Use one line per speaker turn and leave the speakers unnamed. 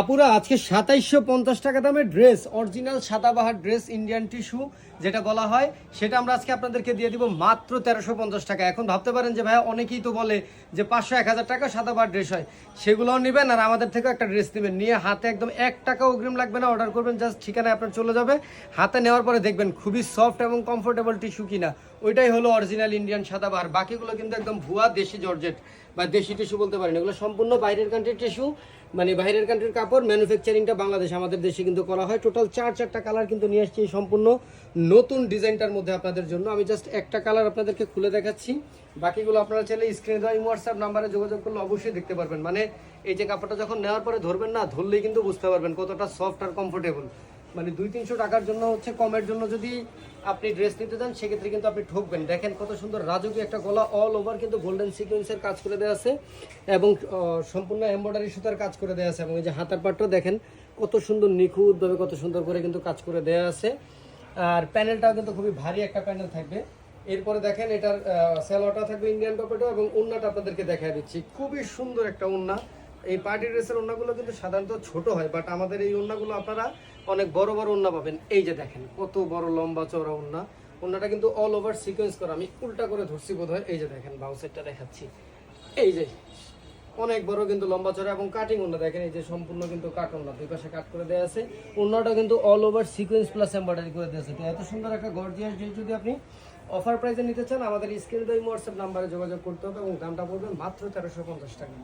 আপুরা, আজকে সাতাইশশো পঞ্চাশ টাকা দামের dress, original Sadabahar dress, Indian tissue, যেটা বলা হয়, সেটা আমরা আজকে আপনাদেরকে দিয়ে দিব মাত্র তেরোশো পঞ্চাশ টাকা। এখন ভাবতে পারেন যে, ভাইয়া, অনেকেই তো বলে যে পাঁচশো, এক হাজার টাকা সাদাবাহার ড্রেস হয়। সেগুলোও নেবেন আর আমাদের থেকেও একটা ড্রেস নেবেন। নিয়ে হাতে একদম এক টাকা অগ্রিম লাগবে না, অর্ডার করবেন, জাস্ট ঠিকানায় আপনার চলে যাবে। হাতে নেওয়ার পরে দেখবেন খুবই সফট এবং কমফোর্টেবল টিস্যু কিনা। ওইটাই হলো অরিজিনাল ইন্ডিয়ান সাদাবাহার বাকিগুলো কিন্তু একদম ভুয়া দেশি জর্জেট বা দেশি টিস্যু বলতে পারেন। এগুলো সম্পূর্ণ বাইরের কান্ট্রির টিস্যু মানে বাইরের কান্ট্রির কাপড়। ম্যানুফ্যাকচারিংটা বাংলাদেশ, আমাদের দেশে কিন্তু করা হয়। টোটাল চার চারটা কালার কিন্তু নিয়ে আসছি এই সম্পূর্ণ নতুন ডিজাইনটার মধ্যে আপনাদের জন্য। আমি জাস্ট একটা কালার আপনাদেরকে খুলে দেখাচ্ছি। বাকিগুলো আপনারা চাইলে স্ক্রিনে দেওয়া হোয়াটসঅ্যাপ নাম্বারে যোগাযোগ করলে অবশ্যই দেখতে পারবেন। মানে এই যে কাপড়টা যখন নেওয়ার পরে ধরবেন না, ধরলেই কিন্তু বুঝতে পারবেন কতটা সফট আর কমফোর্টেবল মানে দুই তিনশো টাকার জন্য হচ্ছে কমের জন্য যদি আপনি ড্রেস নিতে চান, সেক্ষেত্রে কিন্তু আপনি ঠকবেন। দেখেন কত সুন্দর রাজকীয় একটা গলা অল ওভার কিন্তু গোল্ডেন সিকোয়েন্সের কাজ করে দেওয়া আছে এবং সম্পূর্ণ এমব্রয়ডারি সুতার কাজ করে দেওয়া আছে এবং এই যে হাতার পাটটাও দেখেন কত সুন্দর নিখুঁতভাবে কত সুন্দর করে কিন্তু কাজ করে দেওয়া আছে। আর প্যানেলটাও কিন্তু খুবই ভারী একটা প্যানেল থাকবে। এরপরে দেখেন এটার স্যালোটা থাকবে ইন্ডিয়ান টপেটো এবং উন্নাটা আপনাদেরকে দেখা দিচ্ছি। খুবই সুন্দর একটা উন্না। এই পার্টি ড্রেসের ওন্নাগুলো কিন্তু সাধারণত ছোট হয় বাট আমাদের এই ওন্নাগুলো আপনারা অনেক বড় বড় ওন্না পাবেন। এই যে দেখেন, কত বড় লম্বা চওড়া ওন্না ওন্নাটা কিন্তু অল ওভার সিকোয়েন্স করা। আমি উল্টা করে ধরছি বোধ হয় এই যে দেখেন বাউসেটটা দেখাচ্ছি। এই যে, অনেক বড় কিন্তু লম্বা চড়া এবং কাটিং ওন্না দেখেন, এই যে সম্পূর্ণ কিন্তু কাট ওন্না দুই পাশে কাট করে দেওয়া আছে। ওন্নাটা কিন্তু all over sequence plus embroidery করে দেওয়া আছে। তো এত সুন্দর একটা গর্জিয়াস ড্রেস যদি আপনি অফার প্রাইসে নিতে চান, আমাদের স্ক্রিন দেওয়া হোয়াটসঅ্যাপ নাম্বারে যোগাযোগ করতে হবে এবং দামটা পড়বে মাত্র তেরোশো পঞ্চাশ টাকা।